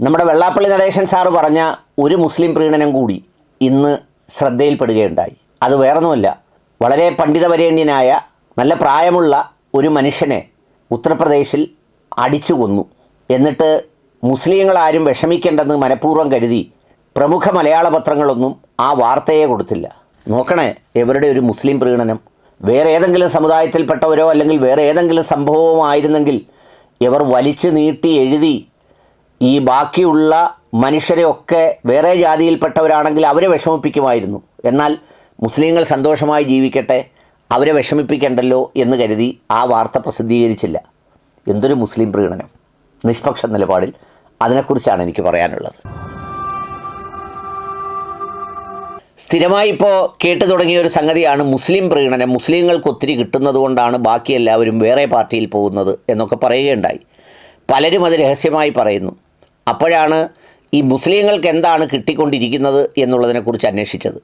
നമ്മുടെ വെള്ളാപ്പള്ളി നടേശൻ സാറ് പറഞ്ഞ ഒരു മുസ്ലിം പ്രീണനം കൂടി ഇന്ന് ശ്രദ്ധയിൽപ്പെടുകയുണ്ടായി. അത് വേറൊന്നുമല്ല വളരെ പണ്ഡിതപര്യണ്യനായ നല്ല പ്രായമുള്ള ഒരു മനുഷ്യനെ ഉത്തർപ്രദേശിൽ അടിച്ചു കൊന്നു. എന്നിട്ട് മുസ്ലിങ്ങളാരും വിഷമിക്കേണ്ടെന്ന് മനഃപൂർവം കരുതി പ്രമുഖ മലയാള പത്രങ്ങളൊന്നും ആ വാർത്തയെ കൊടുത്തില്ല. നോക്കണേ എവരുടെ ഒരു മുസ്ലിം പ്രീണനം. വേറെ ഏതെങ്കിലും സമുദായത്തിൽപ്പെട്ടവരോ അല്ലെങ്കിൽ വേറെ ഏതെങ്കിലും സംഭവമോ ആയിരുന്നെങ്കിൽ ഇവർ വലിച്ചു നീട്ടി എഴുതി ഈ ബാക്കിയുള്ള മനുഷ്യരെയൊക്കെ വേറെ ജാതിയിൽപ്പെട്ടവരാണെങ്കിൽ അവരെ വിഷമിപ്പിക്കുമായിരുന്നു. എന്നാൽ മുസ്ലിങ്ങൾ സന്തോഷമായി ജീവിക്കട്ടെ അവരെ വിഷമിപ്പിക്കണ്ടല്ലോ എന്ന് കരുതി ആ വാർത്ത പ്രസിദ്ധീകരിച്ചില്ല. എന്തൊരു മുസ്ലിം പ്രീണനം. നിഷ്പക്ഷ നിലപാടിൽ അതിനെക്കുറിച്ചാണ് എനിക്ക് പറയാനുള്ളത്. സ്ഥിരമായി ഇപ്പോൾ കേട്ടു തുടങ്ങിയ ഒരു സംഗതിയാണ് മുസ്ലിം പ്രീണനം. മുസ്ലിങ്ങൾക്ക് ഒത്തിരി കിട്ടുന്നത് കൊണ്ടാണ് ബാക്കി എല്ലാവരും വേറെ പാർട്ടിയിൽ പോകുന്നത് എന്നൊക്കെ പറയുകയുണ്ടായി. പലരും അത് രഹസ്യമായി പറയുന്നു. അപ്പോഴാണ് ഈ മുസ്ലിങ്ങൾക്ക് എന്താണ് കിട്ടിക്കൊണ്ടിരിക്കുന്നത് എന്നുള്ളതിനെക്കുറിച്ച് അന്വേഷിച്ചത്.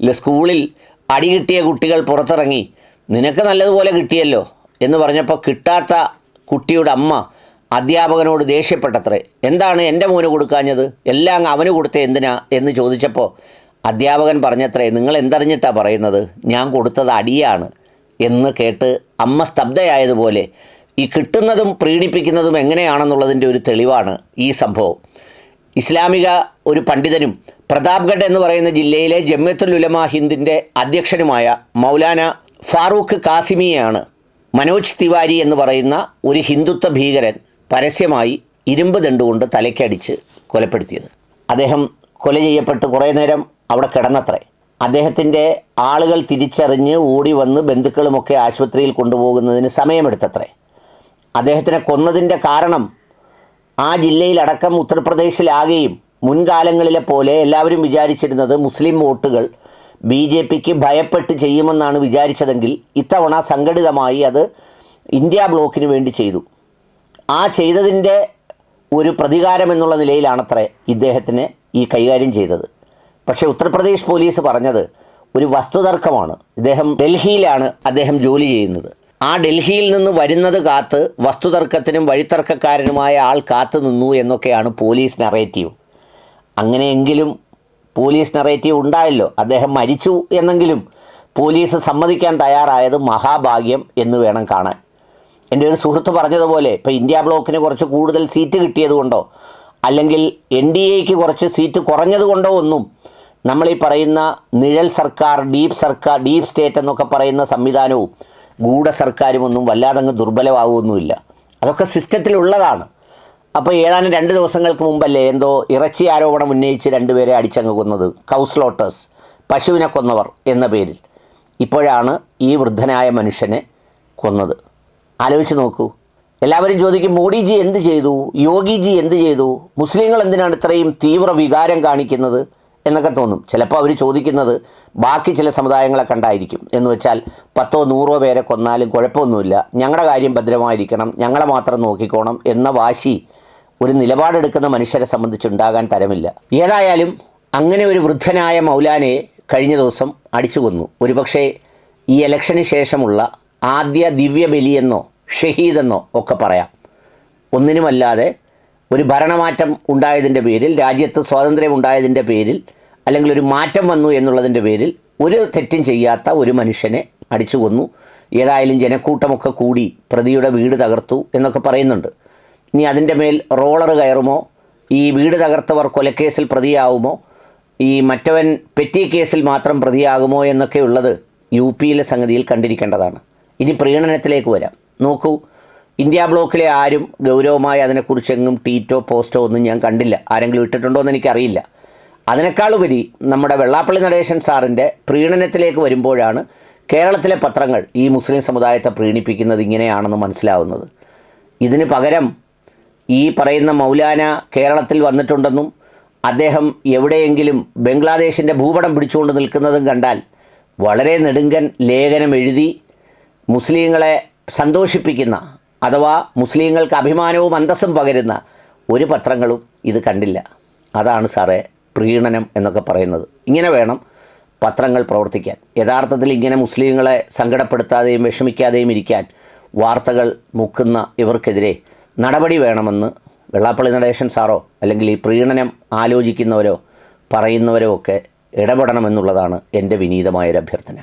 ഇല്ല സ്കൂളിൽ അടി കിട്ടിയ കുട്ടികൾ പുറത്തിറങ്ങി നിനക്ക് നല്ലതുപോലെ കിട്ടിയല്ലോ എന്ന് പറഞ്ഞപ്പോൾ കിട്ടാത്ത കുട്ടിയുടെ അമ്മ അധ്യാപകനോട് ദേഷ്യപ്പെട്ടത്രേ എന്താണ് എന്റെ മോന് കൊടുക്കാഞ്ഞത്? എല്ലാം അങ്ങ് അവന് കൊടുത്ത എന്തിനാ? എന്ന് ചോദിച്ചപ്പോൾ അധ്യാപകൻ പറഞ്ഞത്രേ നിങ്ങൾ എന്തറിഞ്ഞിട്ടാണ് പറയുന്നത്? ഞാൻ കൊടുത്തത് അടിയാണ് എന്ന് കേട്ട് അമ്മ സ്തബ്ധയായതുപോലെ ഈ കിട്ടുന്നതും പ്രീണിപ്പിക്കുന്നതും എങ്ങനെയാണെന്നുള്ളതിന്റെ ഒരു തെളിവാണ് ഈ സംഭവം. ഇസ്ലാമിക ഒരു പണ്ഡിതനും പ്രതാപ്ഗഡ് എന്ന് പറയുന്ന ജില്ലയിലെ ജമ്യത്തുൽ ഉലമ ഹിന്ദിന്റെ അധ്യക്ഷനുമായ മൗലാന ഫാറൂഖ് കാസിമിയാണ് മനോജ് തിവാരി എന്ന് പറയുന്ന ഒരു ഹിന്ദുത്വ ഭീകരൻ പരസ്യമായി ഇരുമ്പ് ദണ്ടുകൊണ്ട് തലയ്ക്കടിച്ച് കൊലപ്പെടുത്തിയത്. അദ്ദേഹം കൊല ചെയ്യപ്പെട്ട് കുറേ നേരം അവിടെ കിടന്നത്രേ. അദ്ദേഹത്തിന്റെ ആളുകൾ തിരിച്ചറിഞ്ഞ് ഓടി വന്ന് ബന്ധുക്കളുമൊക്കെ ആശുപത്രിയിൽ കൊണ്ടുപോകുന്നതിന് സമയമെടുത്തത്രേ. അദ്ദേഹത്തിനെ കൊന്നതിന്റെ കാരണം ആ ജില്ലയിലടക്കം ഉത്തർപ്രദേശിലാകെയും മുൻകാലങ്ങളിലെ പോലെ എല്ലാവരും വിചാരിച്ചിരുന്നത് മുസ്ലിം വോട്ടുകൾ ബി ജെ പിക്ക് ഭയപ്പെട്ട് ചെയ്യുമെന്നാണ് വിചാരിച്ചതെങ്കിൽ ഇത്തവണ സംഘടിതമായി അത് ഇന്ത്യ ബ്ലോക്കിന് വേണ്ടി ചെയ്തു. ആ ചെയ്തതിന്റെ ഒരു പ്രതികാരം എന്നുള്ള നിലയിലാണത്രേ ഇദ്ദേഹത്തിന് ഈ കൈകാര്യം ചെയ്തത്. പക്ഷേ ഉത്തർപ്രദേശ് പോലീസ് പറഞ്ഞത് ഒരു വസ്തുതർക്കമാണ്. ഇദ്ദേഹം ഡൽഹിയിലാണ് അദ്ദേഹം ജോലി ചെയ്യുന്നത്. ആ ഡൽഹിയിൽ നിന്ന് വരുന്നത് കാത്ത് വസ്തുതർക്കത്തിനും വഴിത്തർക്കക്കാരനുമായ ആൾ കാത്തു നിന്നു എന്നൊക്കെയാണ് പോലീസ് നറേറ്റീവ് അങ്ങനെയെങ്കിലും പോലീസ് നറേറ്റീവ് ഉണ്ടായല്ലോ. അദ്ദേഹം മരിച്ചു എന്നെങ്കിലും പോലീസ് സമ്മതിക്കാൻ തയ്യാറായത് മഹാഭാഗ്യം എന്ന് വേണം കാണാൻ. എന്റെ ഒരു സുഹൃത്ത് പറഞ്ഞതുപോലെ ഇപ്പോൾ ഇന്ത്യ ബ്ലോക്കിന് കുറച്ച് കൂടുതൽ സീറ്റ് കിട്ടിയതുകൊണ്ടോ അല്ലെങ്കിൽ എൻ ഡി എക്ക് കുറച്ച് സീറ്റ് കുറഞ്ഞതുകൊണ്ടോ ഒന്നും നമ്മൾ ഈ പറയുന്ന നിഴൽ സർക്കാർ ഡീപ് സർക്കാർ ഡീപ് സ്റ്റേറ്റ് എന്നൊക്കെ പറയുന്ന സംവിധാനവും ഗൂഢ സർക്കാരും ഒന്നും വല്ലാതങ്ങ് ദുർബലമാവുമൊന്നുമില്ല അതൊക്കെ സിസ്റ്റത്തിലുള്ളതാണ്. അപ്പോൾ ഏതാനും രണ്ട് ദിവസങ്ങൾക്ക് മുമ്പല്ലേ എന്തോ ഇറച്ചി ആരോപണം ഉന്നയിച്ച് രണ്ടുപേരെ അടിച്ചങ്ങ് കൊന്നത്? കൗസ്ലോട്ടേഴ്സ് പശുവിനെ കൊന്നവർ എന്ന പേരിൽ. ഇപ്പോഴാണ് ഈ വൃദ്ധനായ മനുഷ്യനെ കൊന്നത്. ആലോചിച്ച് നോക്കൂ. എല്ലാവരും ചോദിക്കും മോഡിജി എന്ത് ചെയ്തു? യോഗിജി എന്ത് ചെയ്തു? മുസ്ലിങ്ങൾ എന്തിനാണ് ഇത്രയും തീവ്ര വികാരം കാണിക്കുന്നത്? എന്നൊക്കെ തോന്നും. ചിലപ്പോൾ അവർ ചോദിക്കുന്നത് ബാക്കി ചില സമുദായങ്ങളെ കണ്ടായിരിക്കും. എന്ന് വെച്ചാൽ പത്തോ നൂറോ പേരെ കൊന്നാലും കുഴപ്പമൊന്നുമില്ല. ഞങ്ങളുടെ കാര്യം ഭദ്രമായിരിക്കണം. ഞങ്ങളെ മാത്രം നോക്കിക്കോണം എന്ന വാശി ഒരു നിലപാടെടുക്കുന്ന മനുഷ്യരെ സംബന്ധിച്ചുണ്ടാകാൻ തരമില്ല. ഏതായാലും അങ്ങനെ ഒരു വൃദ്ധനായ മൗലാനെ കഴിഞ്ഞ ദിവസം അടിച്ചു കൊന്നു. ഒരുപക്ഷേ ഈ ഇലക്ഷന് ശേഷമുള്ള ആദ്യ ദിവ്യബലിയെന്നോ ഷഹീദെന്നോ ഒക്കെ പറയാം. ഒന്നിനുമല്ലാതെ ഒരു ഭരണമാറ്റം ഉണ്ടായതിന്റെ പേരിൽ രാജ്യത്ത് സ്വാതന്ത്ര്യം ഉണ്ടായതിന്റെ പേരിൽ അല്ലെങ്കിൽ ഒരു മാറ്റം വന്നു എന്നുള്ളതിന്റെ പേരിൽ ഒരു തെറ്റും ചെയ്യാത്ത ഒരു മനുഷ്യനെ അടിച്ചു കൊന്നു. ഏതായാലും ജനക്കൂട്ടമൊക്കെ കൂടി പ്രതിയുടെ വീട് തകർത്തു എന്നൊക്കെ പറയുന്നുണ്ട്. ഇനി അതിന്റെ മേൽ റോളർ കയറുമോ? ഈ വീട് തകർത്തവർ കൊലക്കേസിൽ പ്രതിയാവുമോ? ഈ മറ്റവൻ പെറ്റി കേസിൽ മാത്രം പ്രതിയാകുമോ എന്നൊക്കെ ഉള്ളത് യു പിയിലെ സംഗതിയിൽ കണ്ടിരിക്കേണ്ടതാണ്. ഇനി പ്രീണനത്തിലേക്ക് വരാം. നോക്കൂ ഇന്ത്യ ബ്ലോക്കിലെ ആരും ഗൗരവമായി അതിനെക്കുറിച്ചെങ്ങും ട്വീറ്റോ പോസ്റ്റോ ഒന്നും ഞാൻ കണ്ടില്ല. ആരെങ്കിലും ഇട്ടിട്ടുണ്ടോ എന്ന് എനിക്കറിയില്ല. അതിനേക്കാളുപരി നമ്മുടെ വെള്ളാപ്പള്ളി നടേശൻ സാറിന്റെ പ്രീണനത്തിലേക്ക് വരുമ്പോഴാണ് കേരളത്തിലെ പത്രങ്ങൾ ഈ മുസ്ലിം സമുദായത്തെ പ്രീണിപ്പിക്കുന്നത് ഇങ്ങനെയാണെന്ന് മനസ്സിലാവുന്നത്. ഇതിന് പകരം ഈ പറയുന്ന മൗലാന കേരളത്തിൽ വന്നിട്ടുണ്ടെന്നും അദ്ദേഹം എവിടെയെങ്കിലും ബംഗ്ലാദേശിന്റെ ഭൂപടം പിടിച്ചുകൊണ്ട് നിൽക്കുന്നതും കണ്ടാൽ വളരെ നെടുങ്കൻ ലേഖനം എഴുതി മുസ്ലിങ്ങളെ സന്തോഷിപ്പിക്കുന്ന അഥവാ മുസ്ലിങ്ങൾക്ക് അഭിമാനവും അന്തസ്സും പകരുന്ന ഒരു പത്രങ്ങളും ഇത് കണ്ടില്ല. അതാണ് സാറേ പ്രീണനം എന്നൊക്കെ പറയുന്നത്. ഇങ്ങനെ വേണം പത്രങ്ങൾ പ്രവർത്തിക്കാൻ. യഥാർത്ഥത്തിൽ ഇങ്ങനെ മുസ്ലിങ്ങളെ സങ്കടപ്പെടുത്താതെയും വിഷമിക്കാതെയും ഇരിക്കാൻ വാർത്തകൾ മുക്കുന്ന ഇവർക്കെതിരെ നടപടി വേണമെന്ന് വെള്ളാപ്പള്ളി നടേശൻ സാറോ അല്ലെങ്കിൽ ഈ പ്രീണനം ആലോചിക്കുന്നവരോ പറയുന്നവരോ ഒക്കെ ഇടപെടണമെന്നുള്ളതാണ് എന്റെ വിനീതമായൊരു അഭ്യർത്ഥന